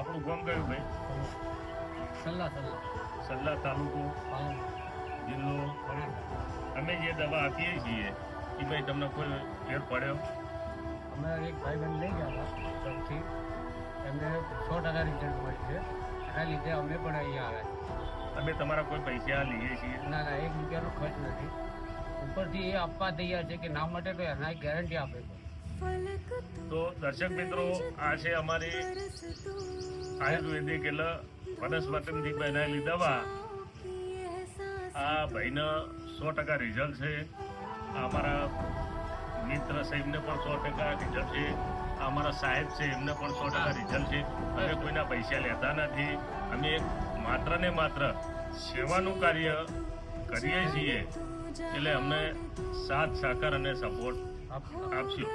આપણું ગામ કયું ભાઈ? સલ્લા સલ્લા. સલ્લા તાલુકો જિલ્લો. અમે જે દવા આપીએ છીએ એ ભાઈ તમને કોઈ ફેર પડ્યો? અમે એક ભાઈબંધ લઈ ગયા હતા ત્યાંથી એમને સો ટકા રિઝલ્ટ મળે છે. એના લીધે અમે પણ અહીંયા આવ્યા અમે તમારા કોઈ પૈસા લઈએ છીએ? છીએ ના ના એક રૂપિયાનો ખર્ચ નથી. ઉપરથી એ આપવા તૈયાર છે કે ના માટે તો એના ગેરંટી આપે તો દર્શક મિત્રો આ છે અમારી આયુર્વેદિક એટલે વનસ્પતિથી બનાવેલી દવા આ ભાઈને સો ટકા રિઝલ્ટ છે. અમારા મિત્ર છે, એમને પણ સો ટકા રિઝલ્ટ છે. અમારા સાહેબ છે, એમને પણ સો ટકા રિઝલ્ટ છે. અમે કોઈના પૈસા લેતા નથી. અમે માત્ર ને માત્ર સેવાનું કાર્ય કરીએ છીએ. એટલે અમને સાથ, સહકાર અને સપોર્ટ આપ, આપશો.